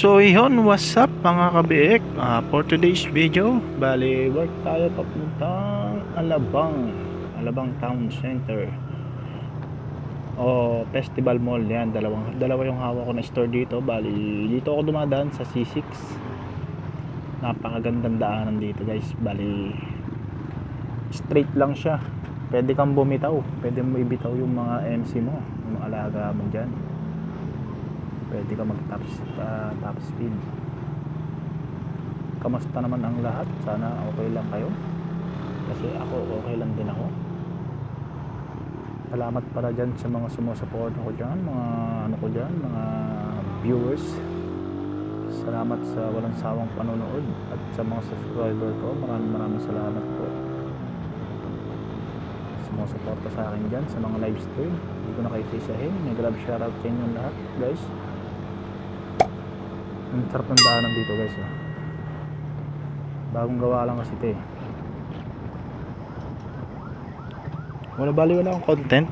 So yun, what's up mga kabiik? Ah, for today's video, bali work tayo papuntang Alabang, Alabang Town Center. O Festival Mall yan, dalawang, dalawa yung hawak ko na store dito. Bali, dito ako dumadaan sa C6. Napakagandang daanan dito guys. Bali, straight lang siya. Pwede kang bumitaw. Pwede mo ibitaw yung mga MC mo, yung alaga mo dyan pwede ka mag top, uh, top speed. Kamusta naman ang lahat? Sana okay lang kayo. Kasi ako okay lang din ako. Salamat para dyan sa mga sumusupport ako dyan mga ano ko dyan mga viewers. Salamat sa walang sawang panonood at sa mga subscriber ko. Maraming maraming salamat po. Sumusuporta sa akin dyan sa mga live stream. Hindi ko na kayo sisahin nag love shoutout sa inyo lahat guys ang sarap ng daanan dito guys oh. bagong gawa lang kasi ito eh. Wala bali wala akong content.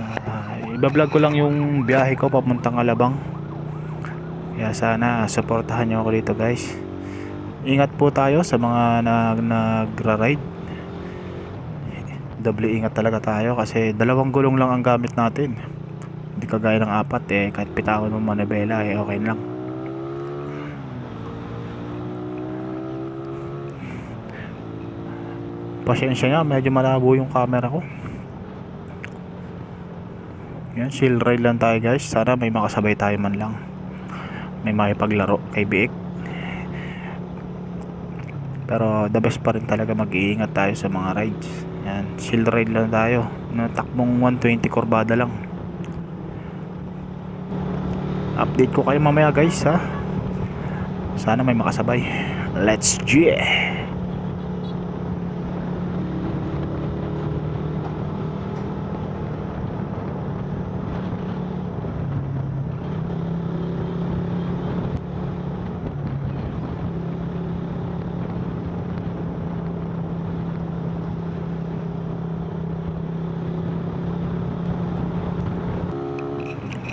Uh, ibablog ko lang yung biyahe ko papuntang Alabang. Kaya sana supportahan nyo ako dito guys. Ingat po tayo sa mga nag nagra-ride. Doble ingat talaga tayo kasi dalawang gulong lang ang gamit natin. Hindi kagaya ng apat eh kahit pitawan mo manibela eh okay lang pasensya nga medyo malabo yung camera ko. Yan chill ride lang tayo guys. Sana may makasabay tayo man lang. May makipaglaro kay Biik. Pero the best pa rin talaga mag-iingat tayo sa mga rides. Yan chill ride lang tayo. Na takbong 120 kurbada lang. Update ko kayo mamaya guys ha? Sana may makasabay. Let's G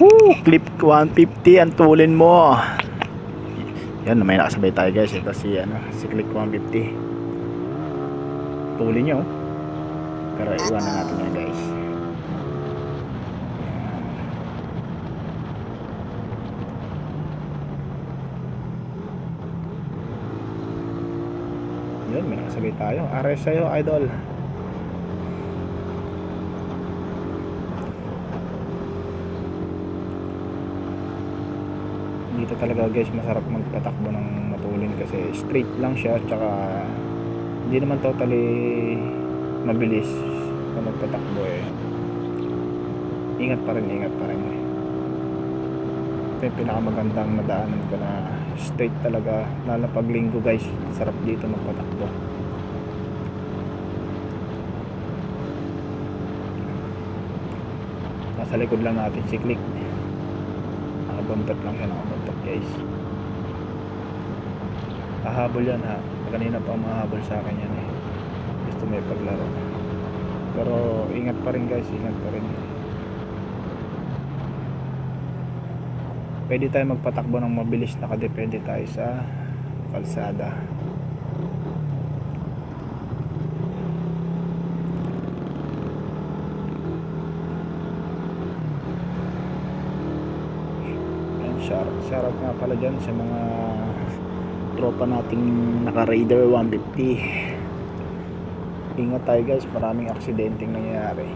Woo! Clip 150 ang tulin mo. Yan, may nakasabay tayo guys. Ito si, ano, si Clip 150. Tulin nyo. Pero iwan na natin yan guys. Yan, may nakasabay tayo. Ares sa'yo, idol. Dito talaga guys masarap magpatakbo ng matulin kasi straight lang siya tsaka hindi naman totally mabilis kung magpatakbo eh. Ingat pa rin ingat pa rin. Eh ito yung pinakamagandang nadaanan ko na straight talaga lalo pag linggo guys sarap dito magpatakbo. Nasa likod lang natin si Click nakabuntot lang siya nakabuntot guys. Hahabol yan ha? Kanina pa mahabol sa akin yan eh. Gusto may paglaro. Pero ingat pa rin guys. Ingat pa rin. Pwede tayo magpatakbo ng mabilis. Nakadepende tayo sa kalsada Out nga pala dyan sa mga tropa nating naka Raider 150 ingat tayo guys. Maraming aksidenteng nangyayari.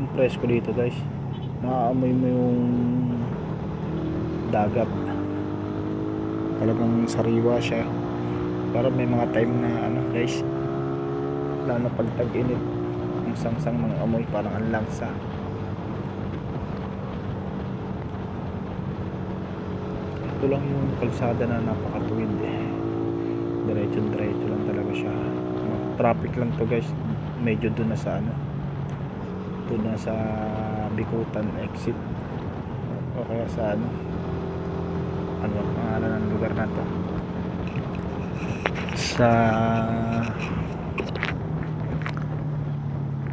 Ang presko dito guys. Naaamoy mo yung dagat. Talagang sariwa siya pero may mga time na ano guys lalo pag tag-init ang sangsang ng amoy parang ang langsa. Ito lang yung kalsada na napakatuwid eh. Diretso diretso lang talaga siya. Traffic lang to guys. Medyo doon na sa ano doon na sa Bikutan exit. O kaya sa ano ano ang pangalan ng lugar na to sa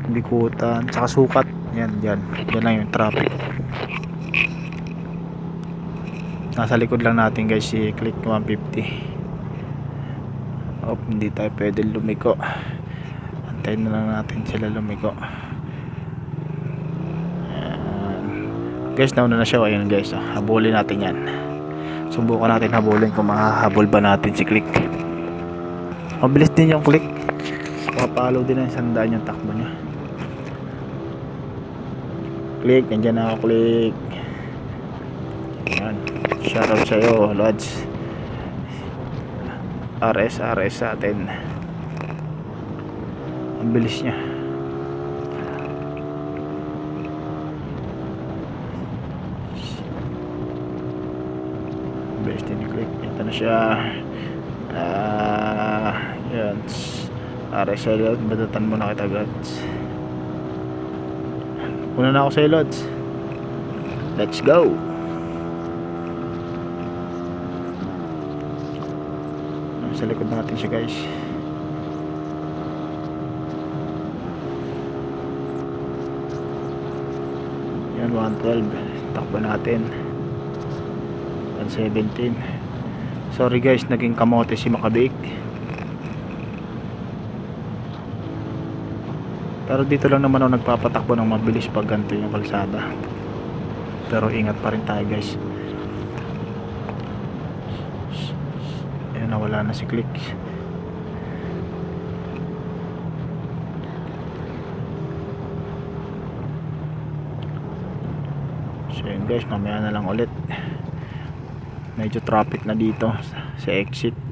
Bikutan tsaka sukat. Yan dyan dyan lang yung traffic. Nasa likod lang natin guys si click 150 oh hindi tayo pwede lumiko. Antayin na lang natin sila lumiko. Ayan. guys nauna na siya. Ayun guys. Habulin natin yan. Subukan natin habulin kung mahahabol ba natin si click mabilis din yung click. Papalo din ang sandaan yung takbo niya. Click nandyan na ako click. Yan shoutout sa'yo Lods. RS RS sa atin. Ang bilis niya. Bilis din ni click. Ito na siya. Ah yan RS sa Lods badatan mo na kita Lods una na ako sa'yo Lods let's go! Sa likod natin siya guys. Yan 112 takbo natin. 117 sorry guys naging kamote si Makabik pero dito lang naman ako nagpapatakbo ng mabilis pag ganito yung kalsada pero ingat pa rin tayo guys Ayan, nawala na si Click. So yun guys, mamaya na lang ulit. Medyo traffic na dito sa exit.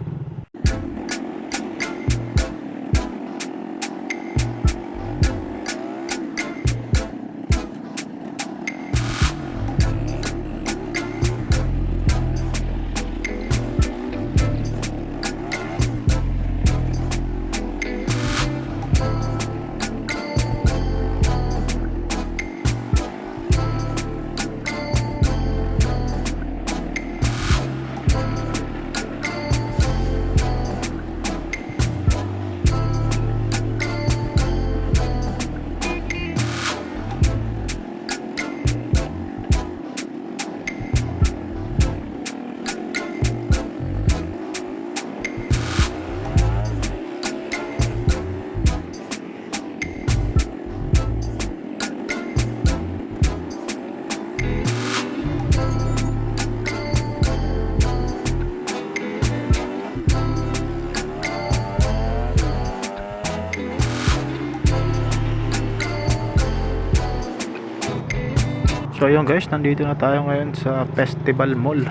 So ayun guys, nandito na tayo ngayon sa Festival Mall.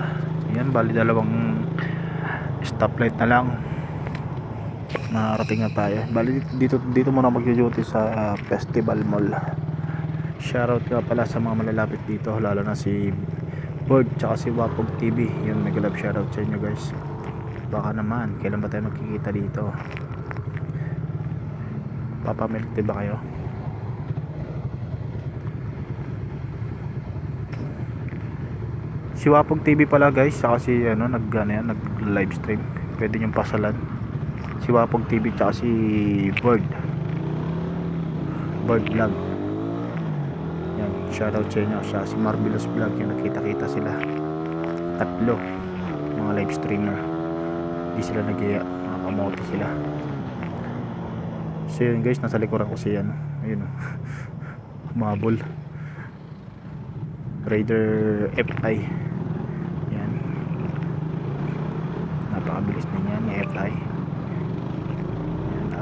Ayan, bali dalawang stoplight na lang. Nakarating na tayo. Bali dito dito muna magjo-duty sa uh, Festival Mall. Shoutout ka pala sa mga malalapit dito, lalo na si Bird tsaka si Wapog TV. Yun, mega love shoutout sa inyo guys. Baka naman, kailan ba tayo magkikita dito? Papamilk ba kayo? Si Wapog TV pala guys, saka si ano nag ano yan, nag live stream. Pwede niyo pasalan. Si Wapog TV tsaka si Bird. Bird Vlog. Yan, shoutout sa inyo. Siya si Marvelous Vlog, yung nakita-kita sila. Tatlo mga live streamer. Hindi sila nagiya, mga kamote sila. So yun guys, nasa likuran ko si ano. Ayun oh. Raider FI yan. Napakabilis din yan FI yan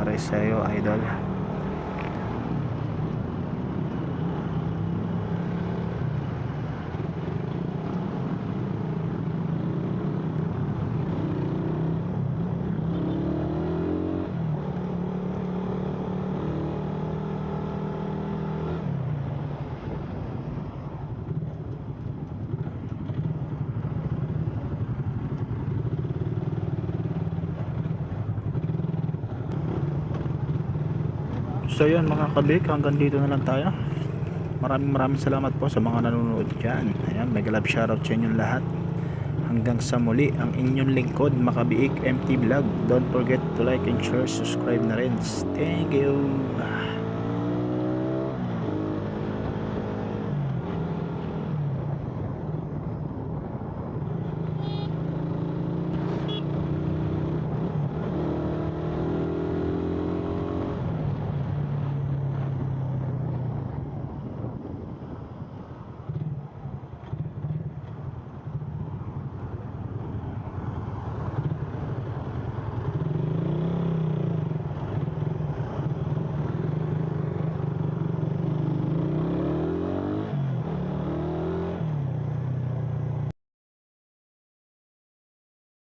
RS sa'yo idol So yun mga kabik, hanggang dito na lang tayo. Maraming maraming salamat po sa mga nanonood dyan. Ayan, mega love shoutout sa inyong lahat. Hanggang sa muli, ang inyong lingkod, Makabiik MT Vlog. Don't forget to like and share, subscribe na rin. Thank you.